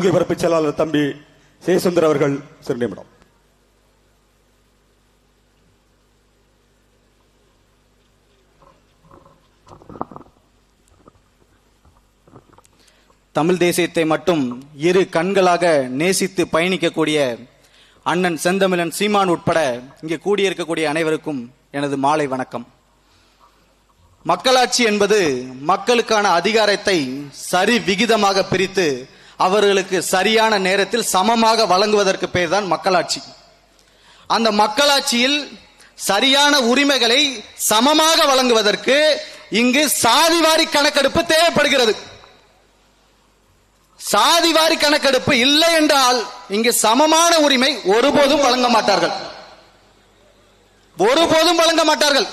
கொள்கை பரப்பு செயலாளர் தம்பி ஜெயசுந்தர் அவர்கள் சிறு நிமிடம் தமிழ் தேசியத்தை மட்டும் இரு கண்களாக நேசித்து பயணிக்கக்கூடிய அண்ணன் செந்தமிழன் சீமான் உட்பட இங்கே கூடியிருக்கக்கூடிய அனைவருக்கும் எனது மாலை வணக்கம். மக்களாட்சி என்பது மக்களுக்கான அதிகாரத்தை சரி விகிதமாக பிரித்து அவர்களுக்கு சரியான நேரத்தில் சமமாக வழங்குவதற்கு பேர் தான் மக்களாட்சி. அந்த மக்களாட்சியில் சரியான உரிமைகளை சமமாக வழங்குவதற்கு இங்கு சாதிவாரி கணக்கெடுப்பு தேவைப்படுகிறது. சாதிவாரி கணக்கெடுப்பு இல்லை என்றால் இங்கு சமமான உரிமை ஒருபோதும் வழங்க மாட்டார்கள். ஒருபோதும் வழங்க மாட்டார்கள்.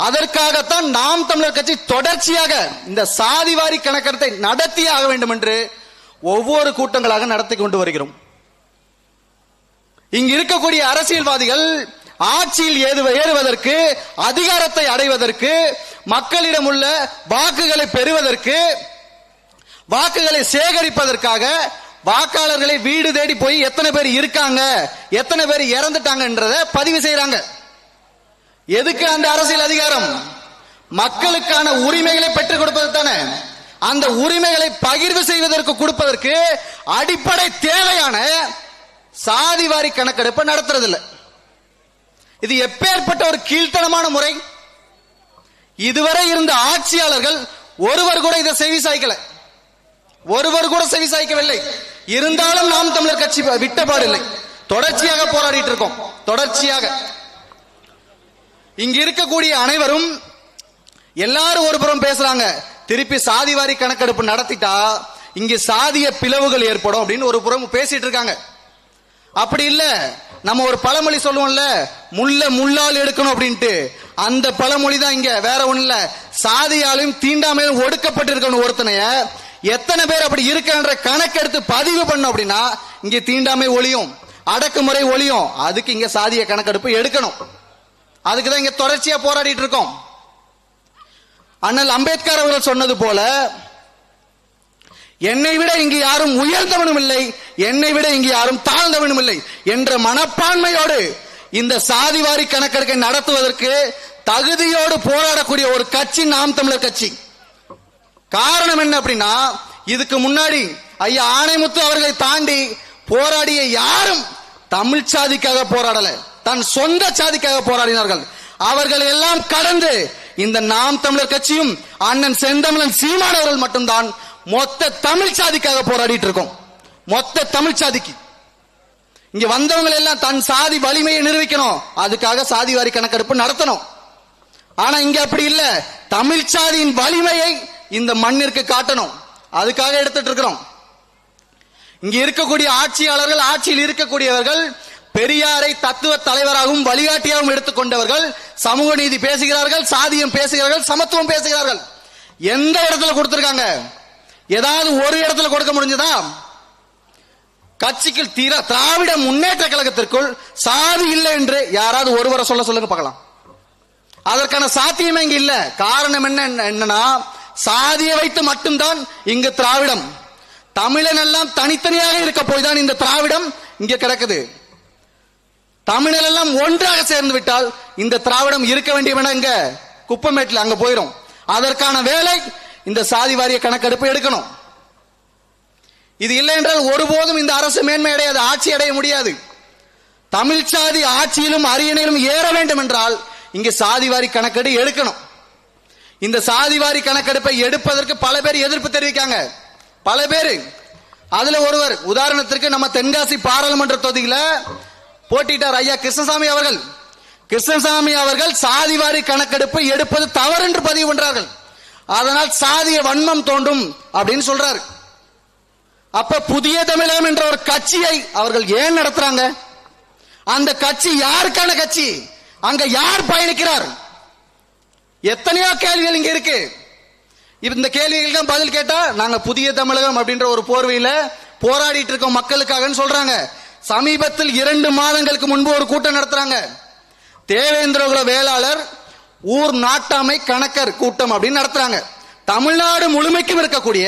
அதற்காகத்தான் நாம் தமிழர் கட்சி தொடர்ச்சியாக இந்த சாதிவாரி கணக்கெடுப்பை நடத்தியே ஆக வேண்டும் என்று ஒவ்வொரு கூட்டங்களாக நடத்தி கொண்டு வருகிறோம். இங்கு இருக்கக்கூடிய அரசியல்வாதிகள் ஆட்சியில் ஏறுவதற்கு அதிகாரத்தை அடைவதற்கு மக்களிடம் உள்ள வாக்குகளை பெறுவதற்கு வாக்குகளை சேகரிப்பதற்காக வாக்காளர்களை வீடு தேடி போய் எத்தனை பேர் இருக்காங்க எத்தனை பேர் இறந்துட்டாங்கன்றத பதிவு செய்யறாங்க எதுக்கு அந்த அரசியல் அதிகாரம்? மக்களுக்கான உரிமைகளை பெற்றுக் கொடுப்பது தானே. அந்த உரிமைகளை பகிர்வு செய்வதற்கு கொடுப்பதற்கு அடிப்படை தேவையான சாதிவாரி கணக்கெடுப்பு நடத்துறதில்லை. இது எப்பேற்பட்ட ஒரு கீழ்த்தனமான முறை. இதுவரை இருந்த ஆட்சியாளர்கள் ஒருவர் கூட இதை செவி சாய்க்கல. ஒருவர் கூட செவி சாய்க்கவில்லை. இருந்தாலும் நாம் தமிழர் கட்சி விட்டபாடில்லை. தொடர்ச்சியாக போராடிட்டு இருக்கோம். தொடர்ச்சியாக. இங்க இருக்கக்கூடிய அனைவரும் எல்லாரும் ஒரு புறம் பேசுறாங்க. திருப்பி சாதிவாரி கணக்கெடுப்பு நடத்திட்டா இங்க சாதிய பிளவுகள் ஏற்படும் அப்படின்னு ஒரு புறம் பேசிட்டு இருக்காங்க. அப்படி இல்ல நம்ம ஒரு பழமொழி சொல்லுவோம்ல முள்ள முள்ளால் எடுக்கணும் அப்படின்ட்டு. அந்த பழமொழி தான் இங்க வேற ஒண்ணு இல்ல. சாதியாலையும் தீண்டாமையும் ஒடுக்கப்பட்டிருக்கணும் ஒருத்தனைய. எத்தனை பேர் அப்படி இருக்கன்ற கணக்கெடுத்து பதிவு பண்ணும் அப்படின்னா இங்க தீண்டாமை ஒளியும் அடக்குமுறை ஒளியும் அதுக்கு இங்க சாதிய கணக்கெடுப்பு எடுக்கணும். அதுக்கு தான் இங்க தொடர்ச்சியா போராடிட்டு இருக்கோம். அண்ணல் அம்பேத்கர் அவர்கள் சொன்னது போல என்னை விட இங்கு யாரும் உயர்ந்தவனும் இல்லை என்னை விட இங்கு யாரும் தாழ்ந்தவனும் இல்லை என்ற மனப்பான்மையோடு இந்த சாதிவாரி கணக்கெடுக்கை நடத்துவதற்கு தகுதியோடு போராடக்கூடிய ஒரு கட்சி நாம் தமிழர் கட்சி. காரணம் என்ன அப்படின்னா இதுக்கு முன்னாடி ஐயா ஆணைமுத்து அவர்களை தாண்டி போராடிய யாரும் தமிழ் சாதிக்காக போராடலை. தன் சொந்த சாதிக்காக போராடினார்கள். அவர்கள் எல்லாம் கடந்து இந்த நாம் தமிழர் கட்சியும் அண்ணன் செந்தமிழன் சீமானவர்கள் மட்டும்தான் மொத்த தமிழ் சாதிக்காக போராடிட்டு இருக்கோம். மொத்த தமிழ் சாதிக்கு. இங்க வந்தவங்க எல்லாம் தன் சாதி வலிமையை நிரூபிக்கணும். அதுக்காக சாதி வாரி கணக்கெடுப்பு நடத்தணும். ஆனா இங்க அப்படி இல்ல. தமிழ் சாதியின் வலிமையை இந்த மண்ணிற்கு காட்டணும். அதுக்காக எடுத்துட்டு இருக்கிறோம். இங்க இருக்கக்கூடிய ஆட்சியாளர்கள் ஆட்சியில் இருக்கக்கூடியவர்கள் பெரியாரை தத்துவ தலைவராகவும் வழிகாட்டியாகவும் எடுத்துக்கொண்டவர்கள் சமூக நீதி பேசுகிறார்கள் சாதியம் பேசுகிறார்கள் சமத்துவம் பேசுகிறார்கள். எந்த இடத்துல கொடுத்திருக்காங்க? ஏதாவது ஒரு இடத்துல கொடுக்க முடிஞ்சதா? கட்சிக்கு தீர திராவிட முன்னேற்ற கழகத்திற்குள் சாதி இல்லை என்று யாராவது ஒருவரை சொல்ல சொல்லுங்க பார்க்கலாம். அதற்கான சாத்தியமே இங்க இல்ல. காரணம் என்ன என்னன்னா சாதியை வைத்து மட்டும்தான் இங்கு திராவிடம். தமிழன் எல்லாம் தனித்தனியாக இருக்க போய் தான் இந்த திராவிடம் இங்க கிடக்குது. தமிழர் எல்லாம் ஒன்றாக சேர்ந்து விட்டால் இந்த திராவிடம் இருக்க வேண்டியவன இங்க குப்பமேட்டில் அங்க போயிடும் அதற்கான வேலை இந்த சாதி வாரிய கணக்கெடுப்பு எடுக்கணும். இது இல்லை என்றால் ஒருபோதும் இந்த அரசு மேன்மை அடையாது ஆட்சி அடைய முடியாது. தமிழ் சாதி ஆட்சியிலும் அரியணையிலும் ஏற வேண்டும் என்றால் இங்கு சாதிவாரி கணக்கெடு எடுக்கணும். இந்த சாதிவாரி கணக்கெடுப்பை எடுப்பதற்கு பல பேர் எதிர்ப்பு தெரிவிக்காங்க. பல பேர். அதுல ஒருவர் உதாரணத்திற்கு நம்ம தென்காசி பாராளுமன்ற தொகுதியில் போட்டிட்டார் ஐயா கிருஷ்ணசாமி அவர்கள். கிருஷ்ணசாமி அவர்கள் சாதிவாரி கணக்கெடுப்பு எடுப்பது தவறு என்று பதிவு பண்றார்கள். அதனால் சாதிய வன்மம் தோன்றும் அப்படின்னு சொல்றாரு. அப்ப புதிய தமிழகம் என்ற ஒரு கட்சியை அவர்கள் ஏன் நடத்துறாங்க? அந்த கட்சி யாருக்கான கட்சி? அங்க யார் பயணிக்கிறார்? எத்தனையோ கேள்விகள் இங்க இருக்கு. இந்த கேள்விகளுக்கு பதில் கேட்டா நாங்க புதிய தமிழகம் அப்படின்ற ஒரு போர்வையில போராடிட்டு இருக்கோம் மக்களுக்காக சொல்றாங்க. சமீபத்தில் இரண்டு மாதங்களுக்கு முன்பு ஒரு கூட்டம் நடத்துறாங்க. தேவேந்திரகுல வேளாளர் ஊர் நாட்டாமை கணக்கர் கூட்டம் அப்படின்னு நடத்துறாங்க. தமிழ்நாடு முழுமைக்கும் இருக்கக்கூடிய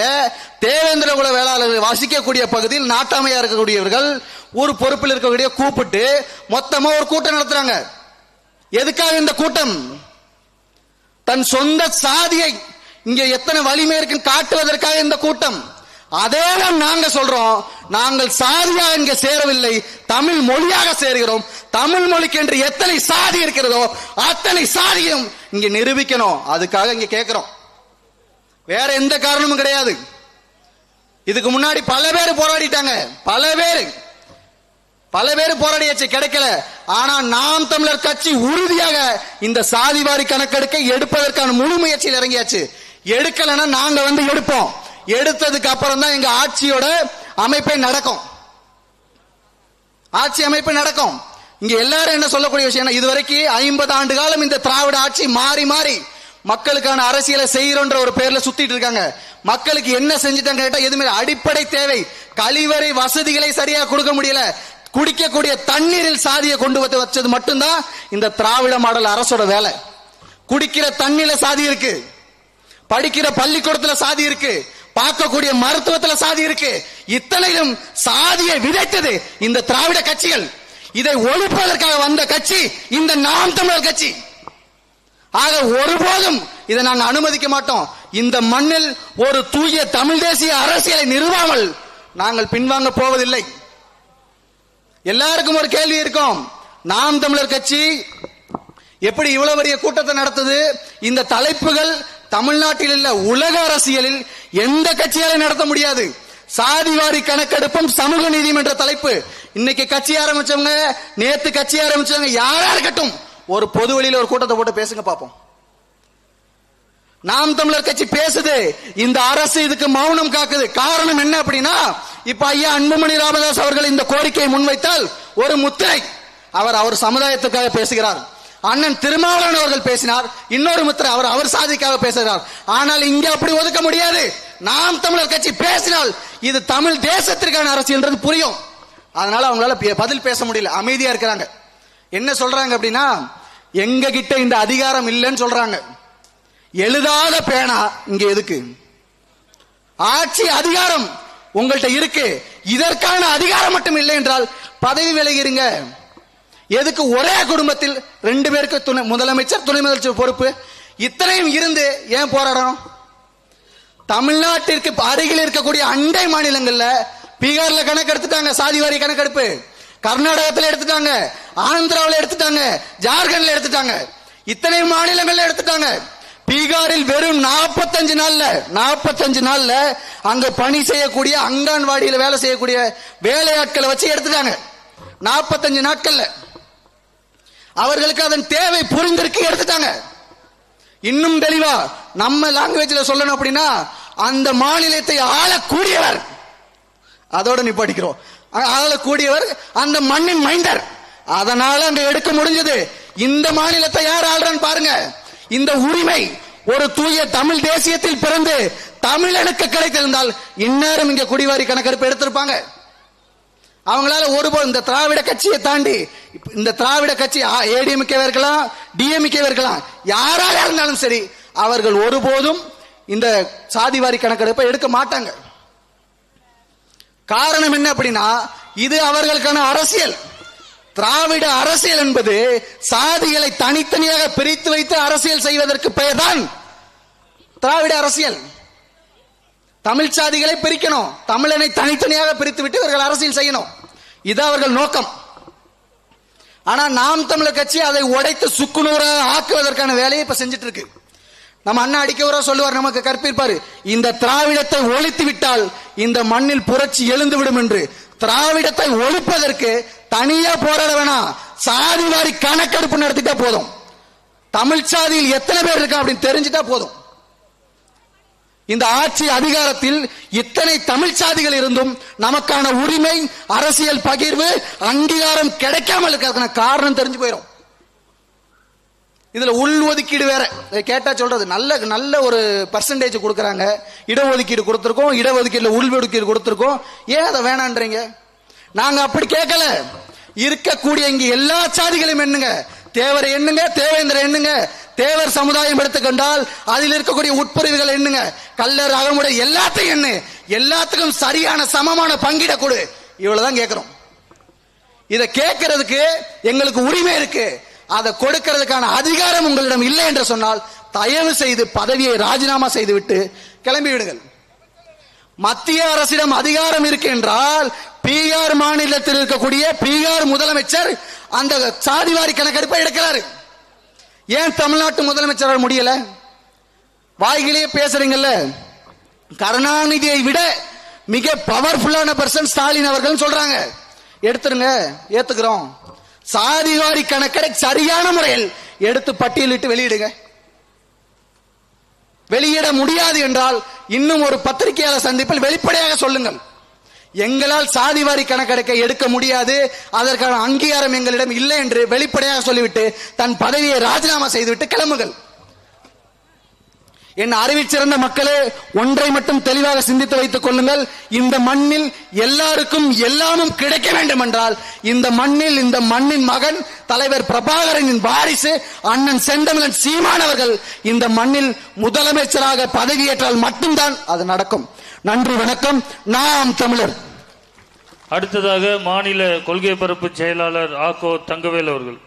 தேவேந்திரகுல வேளாளர்கள் வசிக்கக்கூடிய பகுதியில் நாட்டாமையா இருக்கக்கூடியவர்கள் ஒரு பொறுப்பில் இருக்கக்கூடிய கூப்பிட்டு மொத்தமா ஒரு கூட்டம் நடத்துறாங்க. எதுக்காக இந்த கூட்டம்? தன் சொந்த சாதியை இங்க எத்தனை வலிமை இருக்குன்னு காட்டுவதற்காக இந்த கூட்டம். அதேதான் நாங்க சொல்றோம். நாங்கள் சாதியாக இங்க சேரவில்லை. தமிழ் மொழியாக சேர்கிறோம். தமிழ் மொழிக்கு என்று எத்தனை சாதி இருக்கிறதோ அத்தனை சாதியும் இங்க நிரூபிக்கணும். அதுக்காக இங்க கேட்கிறோம் வேற எந்த காரணமும் கிடையாது. இதுக்கு முன்னாடி பல பேர் போராடிட்டாங்க. பல பேர். பல பேர் போராடியாச்சு கிடைக்கல. ஆனா நாம் தமிழர் கட்சி உறுதியாக இந்த சாதிவாரி கணக்கெடுக்க எடுப்பதற்கான முழு முயற்சியில் இறங்கியாச்சு. எடுக்கலைன்னா நாங்க வந்து எடுப்போம். எடுத்ததுக்கு அப்புறம் தான் எங்க ஆட்சியோட அமைப்பே நடக்கும். ஆட்சி அமைப்பு நடக்கும். இங்க எல்லாரும் என்ன சொல்லக்கூடிய விஷயம் இதுவரைக்கும் ஐம்பது ஆண்டு காலம் இந்த திராவிட ஆட்சி மாறி மாறி மக்களுக்கான அரசியலை செய்யறோன்ற ஒரு பேர்ல சுத்திட்டு இருக்காங்க. மக்களுக்கு என்ன செஞ்சுட்டாங்க கேட்டா எதுவுமே அடிப்படை தேவை. கழிவறை வசதிகளை சரியா கொடுக்க முடியல. குடிக்கக்கூடிய தண்ணீரில் சாதியை கொண்டு வந்து வச்சது மட்டும்தான் இந்த திராவிட மாடல் அரசோட வேலை. குடிக்கிற தண்ணியில சாதி இருக்கு. படிக்கிற பள்ளிக்கூடத்துல சாதி இருக்கு. பார்க்கக்கூடிய மருத்துவத்துல சாதி இருக்கு. இத்தனையிலும் சாதியை விதைத்தது இந்த திராவிட கட்சிகள். இதை ஒழிப்பதற்காக வந்த கட்சி இந்த நாம் தமிழர் கட்சி. ஆக ஒருபோதும் இதை நாங்கள் அனுமதிக்க மாட்டோம். இந்த மண்ணில் ஒரு தூய தமிழ் தேசிய அரசியலை நிறுவாமல் நாங்கள் பின்வாங்க போவதில்லை. எல்லாருக்கும் ஒரு கேள்வி இருக்கும். நாம் தமிழர் கட்சி எப்படி இவ்வளவு பெரிய கூட்டத்தை நடத்துது? இந்த தலைப்புகள் தமிழ்நாட்டில் இல்ல உலக அரசியலில் எந்த கட்சியாலும் நடத்த முடியாது. சாதிவாரி கணக்கெடுப்பும் சமூக நீதி என்ற தலைப்பு. இன்னைக்கு கட்சி ஆரம்பிச்சவங்க நேத்து கட்சி ஆரம்பிச்சவங்க யாரா இருக்கட்டும் ஒரு பொது வெளியில ஒரு கூட்டத்தை போட்டு பேசுங்க பாப்போம். நாம் தமிழர் கட்சி பேசுது இந்த அரசு இதுக்கு மௌனம் காக்குது. காரணம் என்ன அப்படின்னா இப்ப ஐயா அன்புமணி ராமதாஸ் அவர்கள் இந்த கோரிக்கையை முன்வைத்தால் ஒரு முத்திரை. அவர் அவர் சமுதாயத்துக்காக பேசுகிறார். அண்ணன் திருமாவளவன் அவர்கள் பேசினார் இன்னொரு மித்திர அவர் அவர் சாதிக்காக பேசுகிறார். ஆனால் இங்கே அப்படி ஒதுக்க முடியாது. நாம் தமிழர் கட்சி பேசினால் இது தமிழ் தேசத்திற்கான அரசியல்ன்றது புரியும். அதனால அவங்களால பே- பதில் பேச முடியல. அமைதியா இருக்கிறாங்க. என்ன சொல்றாங்க அப்படின்னா எங்க கிட்ட இந்த அதிகாரம் இல்லைன்னு சொல்றாங்க. எழுதாத பேனா இங்க எதுக்கு? ஆட்சி அதிகாரம் உங்கள்கிட்ட இருக்கு. இதற்கான அதிகாரம் மட்டும் இல்லை என்றால் பதவி விலகிருங்க. எதுக்கு ஒரே குடும்பத்தில் ரெண்டு பேருக்கு துணை முதலமைச்சர் துணை முதலமைச்சர் பொறுப்பு? இத்தனையும் இருந்து ஏன் போராடணும் தமிழ்நாட்டிற்கு அருகில் இருக்கக்கூடிய அண்டை மாநிலங்கள்ல பீகார்ல கணக்கு எடுத்துட்டாங்க சாதிவாரி கணக்கெடுப்பு கர்நாடகத்தில் எடுத்துட்டாங்க ஆந்திராவில் எடுத்துட்டாங்க ஜார்க்கண்ட்ல எடுத்துட்டாங்க. இத்தனை மாநிலங்கள்ல எடுத்துட்டாங்க. பீகாரில் வெறும் 45 நாள்ல 45 நாள்ல அங்க பணி செய்யக்கூடிய அங்கன்வாடியில் வேலை செய்யக்கூடிய வேலையாட்களை வச்சு எடுத்துட்டாங்க. 45 நாட்கள்ல. அவர்களுக்கு அதன் தேவை புரிந்திருக்கு எடுத்துட்டாங்க. இன்னும் தெளிவா நம்ம லாங்குவேஜ்ல சொல்லணும் அப்படின்னா அந்த மாநிலத்தை ஆளக்கூடியவர். அதோட நிப்பாட்டிக்கிறோம். ஆளக்கூடியவர் அந்த மண்ணின் மைந்தர். அதனால அங்க எடுக்க முடிஞ்சது. இந்த மாநிலத்தை யார் ஆள்றான்னு பாருங்க. இந்த உரிமை ஒரு தூய தமிழ் தேசியத்தில் பிறந்து தமிழனுக்கு கிடைத்திருந்தால் இந்நேரம் இங்க குடிவாரி கணக்கெடுப்பு எடுத்திருப்பாங்க. அவங்களால ஒருபோது இந்த திராவிட கட்சியை தாண்டி இந்த திராவிட கட்சி ஏடிஎம்கே இருக்கலாம் டிஎம்கே இருக்கலாம் யாராக இருந்தாலும் சரி அவர்கள் ஒருபோதும் இந்த சாதிவாரி கணக்கெடுப்பை எடுக்க மாட்டாங்க. காரணம் என்ன அப்படின்னா இது அவர்களுக்கான அரசியல். திராவிட அரசியல் என்பது சாதிகளை தனித்தனியாக பிரித்து வைத்து அரசியல் செய்வதற்கு பெயர்தான் திராவிட அரசியல். தமிழ் சாதிகளை பிரிக்கணும் தமிழனை தனித்தனியாக பிரித்து விட்டு இவர்கள் அரசியல் செய்யணும். இது அவர்கள் நோக்கம். ஆனா நாம் தமிழர் கட்சி அதை உடைத்து சுக்குநூறாக ஆக்குவதற்கான வேலையை இப்ப செஞ்சுட்டு இருக்கு நம்ம அண்ணா அடிக்கவரோ சொல்லுவார் நமக்கு கற்பிப்பாரு. இந்த திராவிடத்தை ஒழித்து விட்டால் இந்த மண்ணில் புரட்சி எழுந்துவிடும் என்று. திராவிடத்தை ஒழிப்பதற்கு தனியா போராட வேணாம் சாதி வாரி கணக்கெடுப்பு நடத்திட்டா போதும். தமிழ் சாதியில் எத்தனை பேர் இருக்கா அப்படின்னு தெரிஞ்சுட்டா போதும். இந்த ஆட்சி அதிகாரத்தில் இத்தனை தமிழ் சாதிகள் இருந்தும் நமக்கான உரிமை அரசியல் பகிர்வு அங்கீகாரம் கிடைக்காமல் இருக்கிறதுக்கான காரணம் தெரிஞ்சு போயிடும் இதுல உள் ஒதுக்கீடு வேற. கேட்டா சொல்றது நல்ல நல்ல ஒரு பர்சன்டேஜ் கொடுக்குறாங்க. இடஒதுக்கீடு கொடுத்துருக்கோம் இடஒதுக்கீடுல உள் ஒதுக்கீடு கொடுத்துருக்கோம். ஏன் அதை வேணான்றீங்க? நாங்க அப்படி கேட்கல. இருக்கக்கூடிய இங்க எல்லா சாதிகளையும் என்னங்க தேவரை எண்ணுங்க தேவேந்திர எண்ணுங்க. தேவர் சமுதாயம் எடுத்துக்கொண்டால் அதில் இருக்கக்கூடிய உட்பிரிவுகள் எண்ணுங்க. கல்லர் அகமுறை எல்லாத்தையும் எண்ணு. எல்லாத்துக்கும் சரியான சமமான பங்கிட கொடு. இவ்வளவுதான் கேட்கிறோம். இதை கேட்கறதுக்கு எங்களுக்கு உரிமை இருக்கு. அதை கொடுக்கிறதுக்கான அதிகாரம் உங்களிடம் இல்லை என்று சொன்னால் தயவு செய்து பதவியை ராஜினாமா செய்துவிட்டு கிளம்பி விடுங்கள். மத்திய அரசிடம் அதிகாரம் இருக்கு என்றால் பீகார் மாநிலத்தில் இருக்கக்கூடிய பீகார் முதலமைச்சர் அந்த சாதிவாரி கணக்கெடுப்பை எடுக்கிறாரு. ஏன் தமிழ்நாட்டு முதலமைச்சரால் முடியல? வாய்கிலேயே பேசுறீங்கல்ல? கருணாநிதியை விட மிக பவர்ஃபுல்லான பர்சன் ஸ்டாலின் அவர்கள் சொல்றாங்க. எடுத்துருங்க ஏத்துக்கிறோம். சாதிவாரி கணக்கெடை சரியான முறையில் எடுத்து பட்டியலிட்டு வெளியிடுங்க. வெளியிட முடியாது என்றால் இன்னும் ஒரு பத்திரிகையாளர் சந்திப்பில் வெளிப்படையாக சொல்லுங்கள். எங்களால் சாதிவாரி கணக்கெடுக்க எடுக்க முடியாது. அதற்கான அங்கீகாரம் எங்களிடம் இல்லை என்று வெளிப்படையாக சொல்லிவிட்டு தன் பதவியை ராஜினாமா செய்துவிட்டு கிளம்புங்கள். என் அறிவிச்சிறந்த மக்களே ஒன்றை மட்டும் தெளிவாக சிந்தித்து வைத்துக் கொள்ளுங்கள். இந்த மண்ணில் எல்லாருக்கும் எல்லாமும் கிடைக்க வேண்டும் என்றால் இந்த மண்ணில் இந்த மண்ணின் மகன் தலைவர் பிரபாகரனின் வாரிசு அண்ணன் செந்தமிழன் சீமானவர்கள் இந்த மண்ணில் முதலமைச்சராக பதவியேற்றால் மட்டும்தான் அது நடக்கும். நன்றி வணக்கம். நாம் தமிழர். அடுத்ததாக மாநில கொள்கை பரப்பு செயலாளர் ஆகோ தங்கவேல் அவர்கள்.